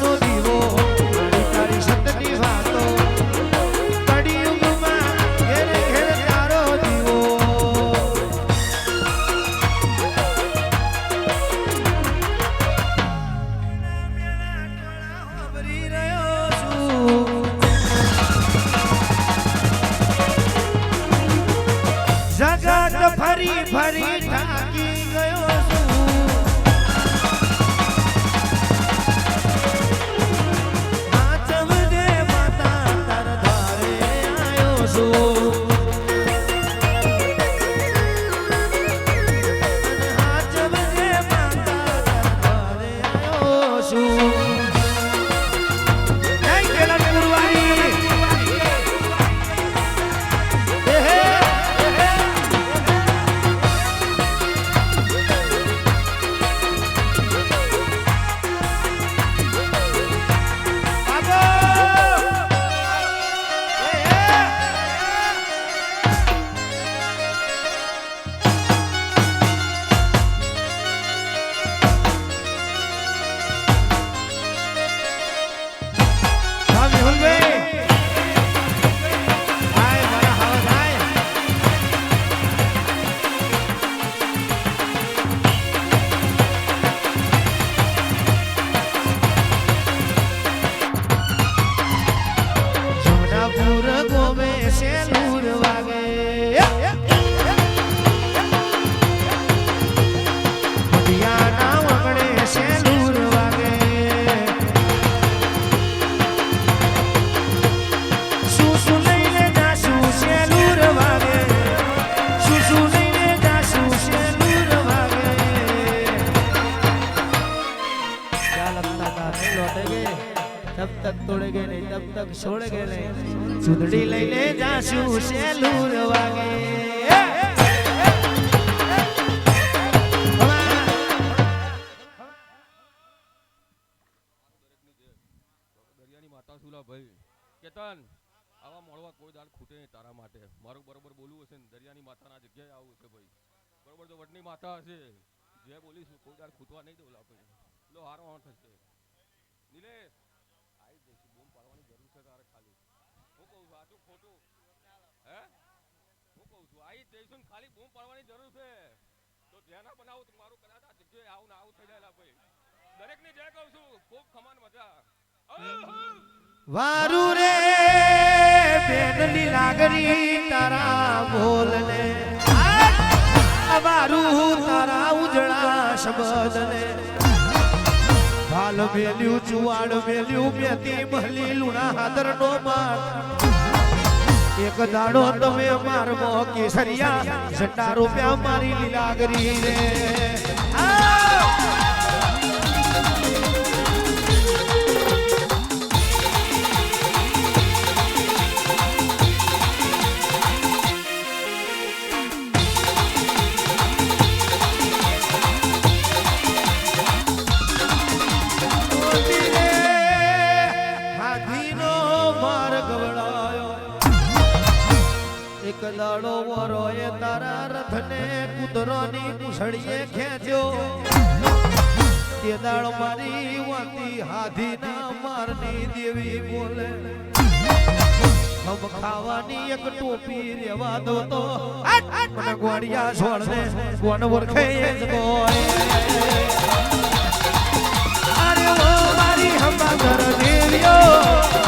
todo. તક તોડગે નહીં તબ તક છોડગે નહીં. સુધડી લઈને જાશું શેલું વાગે. આવા મળવા કોઈ દાળ ખૂટે તારા માટે. મારું બરોબર બોલવું હશે ને, દરિયાની માતાના જગ્યાએ આવું છે ભાઈ. બરોબર તો વડની માતા હશે, જે બોલીશું, કોઈ દાળ ખૂટવા નહીં દઉં આપણે લો હારો થશે. નિલેશ ખોટું હે હું કહું છું આવી જઈશું ખાલી બૂમ પાડવાની જરૂર છે તો ધ્યાન બનાવું તો મારું કદાચ આ જગ્યાએ આવું ને આવું થઈ જાય ભાઈ દરેકને જય કહું છું ખૂબ ખમાન મજા વારું રે, બેનની લાગણી તારા બોલને. વારું તારા ઉજળા શબ્દને. ભાલ મેલ્યું ચુવાડ મેલ્યું મેતી ભલી લુણા હાદર નો માર. એક દાડો તમે મારમો કેસરિયા ઝંડા રૂપિયા મારી લીલાગરી રે આ પૂંછડીએ ખેંચ્યો. તે મારી વાતી હાથીના મારની દેવી બોલે. હમ ખાવાની એક ટોપી રેવા દો તો. મને ગોળિયા છોડને કોણ ઓળખે એ જ અરે ઓ મારી હમાદર દેવીઓ ઓ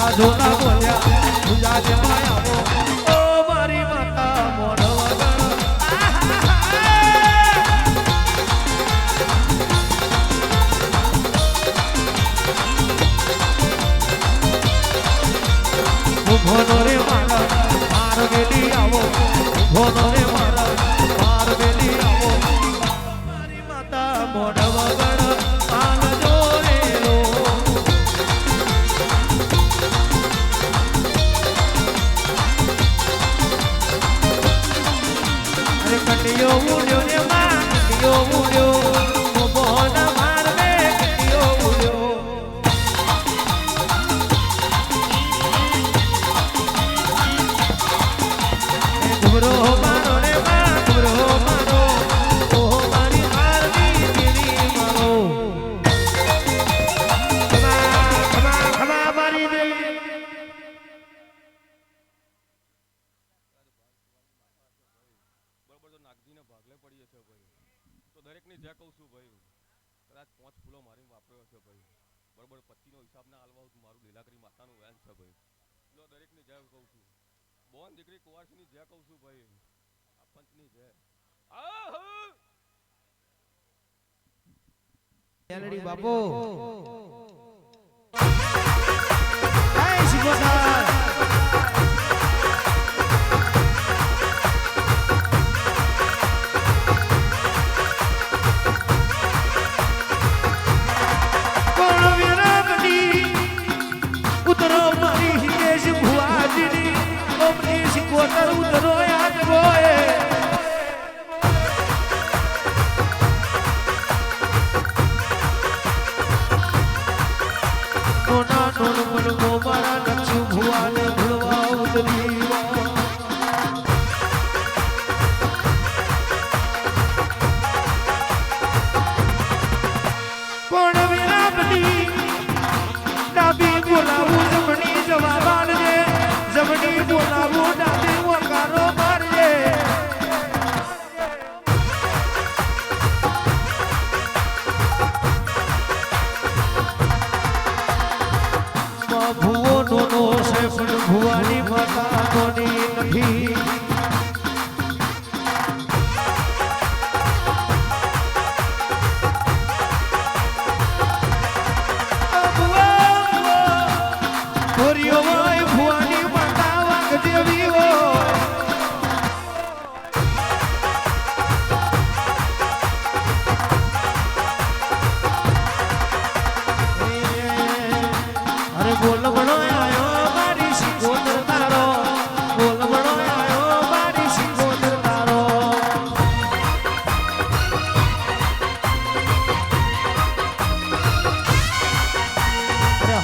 ખુલ્લા બોલ્યા પૂજા લેવા આવો ઓ મારી માતા, મોઢ વગર ઊભો રે મારા, માર વેલી આવો. બરોબર પત્તીનો હિસાબ ના હાલવા મારું. માતાનું વેન છે ભાઈ. લો, દરેકની જય કહું છું. બોન દીકરી કુંવારસીની જય કહું છું ભાઈ આ પંચની જય મેલડી બાપો. જય શિકોતર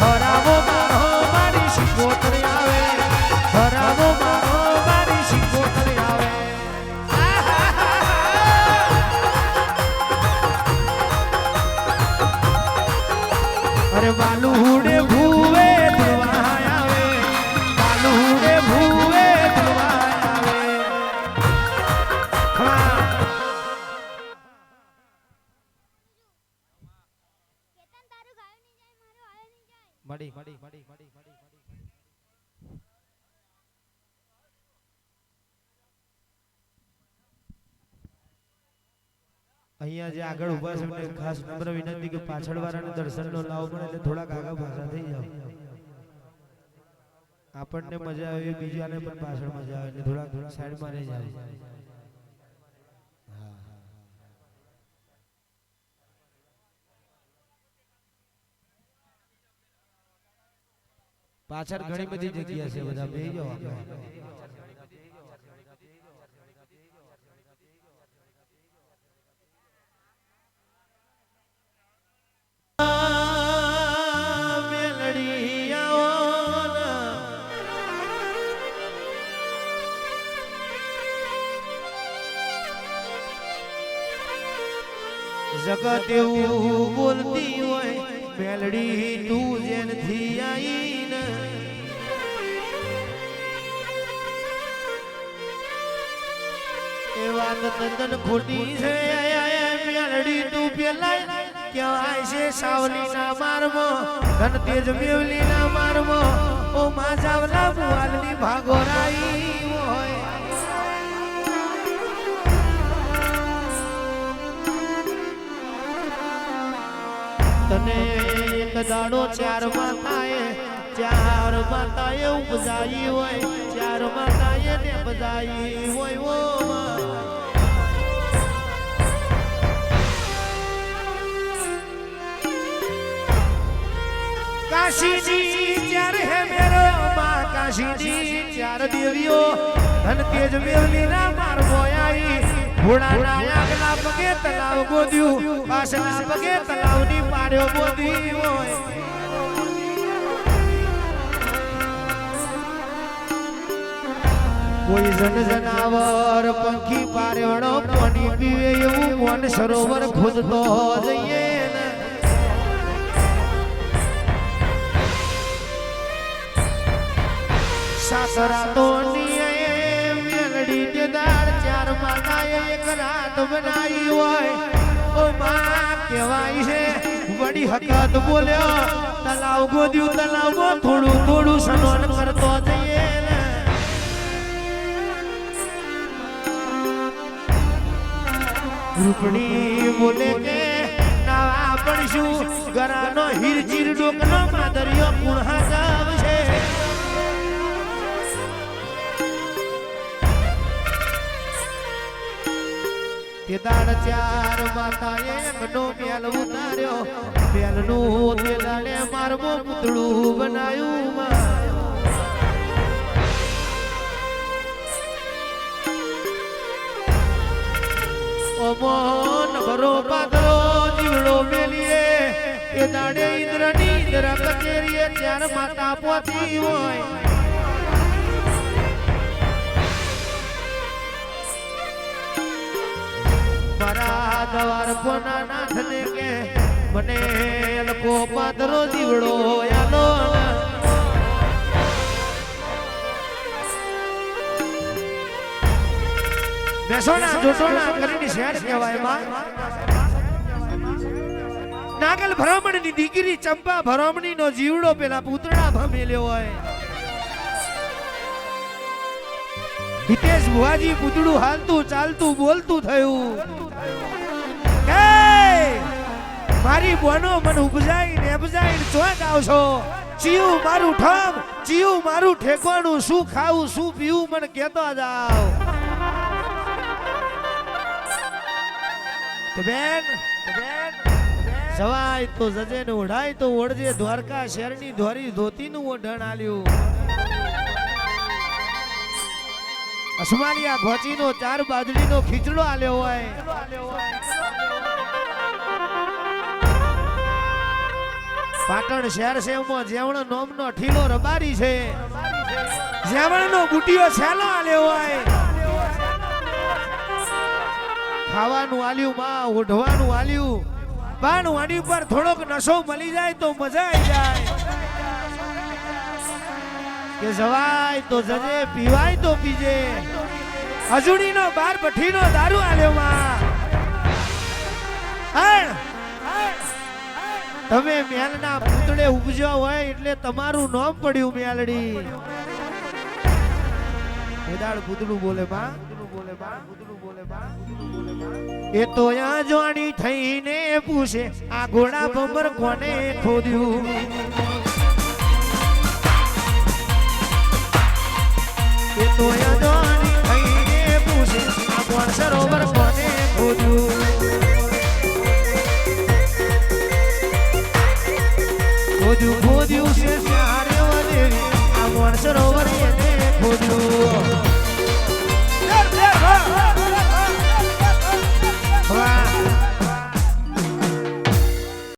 હરાવો જાય મડી અહીંયા જે આગળ ઊભા છે એમને ખાસ નમ્ર વિનંતી કે પાછળ વાળાને દર્શનનો લાવો પણ એટલે થોડાક આગળ પાછા થઈ જાવ આપણને મજા આવે, બીજાને પણ પાછળ મજા આવે એટલે થોડાક સાઈડમાં રહી જાવ પાછળ ઘણી બધી જગ્યા છે બધા બેહી જાઓ આપણે મેલડી આવો ના. જગત એવું બોલતી હોય મેલડી તું જેનથી આઈને એ વાત તદ્દન ખોટી છે. મેલડી તું પેલા કહેવાય છે સાવલી ના મારમો ધન તેજ મેવલી ના મારમો. ઓ મા જાવલા મુવાલની ભાગોરાઈ હોય. તને દાડો ચાર માતાએ ચાર માતાએ ઉપજાઈ હોય ચાર માતાએ ને બજાઈ હોય ઓ માં. કાશીજી ચાર હે મેરો માં કાશીજી ચાર દેવીઓ ધન તેજ મેવલી ના માર બોયાઈ ઘોડાના પગે તલાવ ગોદ્યું પાછલા પગે તલાવની પાડ્યો ગોદી હોય. કોઈ જન જનાવર પંખી પારણો પાણી પીવે એવું મન સરોવર ખોદતો જઈએ સાસરા તો ચાર માતાએ એક રાત બનાવી હોય. ઓ માં, કહેવાય છે, વડી હકત બોલ્યો, તલાવ ગોદ્યું, તલાવમાં થોડું થોડું સનોન કરતો જઈએ રૂપણી બોલે કે, નાવા પડશું, ગરાનો હીર ચીર ડોકનો માદરિયો કુણહા તે ચાર માતાએ એકનો મેલ ઉતાર્યો. મેલનું તે દાડે મારમો પૂતળું બનાયું ઓમોન ભરો પાતળો જીવડો મેલીએ. એ દાડે ઇન્દ્રની ઇન્દ્ર કચેરીએ ચાર માતા પોતી હોય. મારા દવાર નાથ ને કે, મને લોકો પાતળો જીવડો આલો. બેસોના, જોટોના કરીને શેર કહેવાયમાં નાગલ ભરામણની દીકરી ચંપા ભરામણી નો જીવડો પેલા પૂતળા ભમેલ્યો હોય. હિતેશ ભુવાજી પૂતળું હાલતું ચાલતું બોલતું થયું. મારી બોનો મને ઉપજાઈ ને ઉપજાઈ ને ચોક આવશો. ચીયું મારું ઠમ ચિયું મારું ઠેકવાનું, શું ખાવું, શું પીવું, મને કહેતો જાવ બેન જવાય તો જજે ને ઓઢાય તો ઓઢજે. દ્વારકા શેરની ધોરી ધોતીનું ઓઢણ આલ્યું. અસમાનિયા ઘોચીનો ચાર બાજરીનો ખીચડો આલ્યો હોય. પાટણ શહેર સેવમાં જેવણ નોમનો ઠીલો રબારી છે. જેવણનો બુટીઓ છેલો આલ્યો હોય. ખાવાનું આલ્યું, માં ઓઢવાનું આલ્યું. બાણ વાડી પર થોડોક નશો મળી જાય તો મજા આવી જાય. કે જવાય તો જજે, પીવાય તો પીજે. હજુડીનો બાર પઠીનો દારૂ આલ્યો, માં? તમે મેલના પૂતળે ઉપજો હોય એટલે તમારું નામ પડ્યું મેલડી એદાળ પૂતળું બોલે બા. માં એ તો અજાણી થઈને પૂછે, આ ઘોડા ભમર કોને ખોદ્યું? should over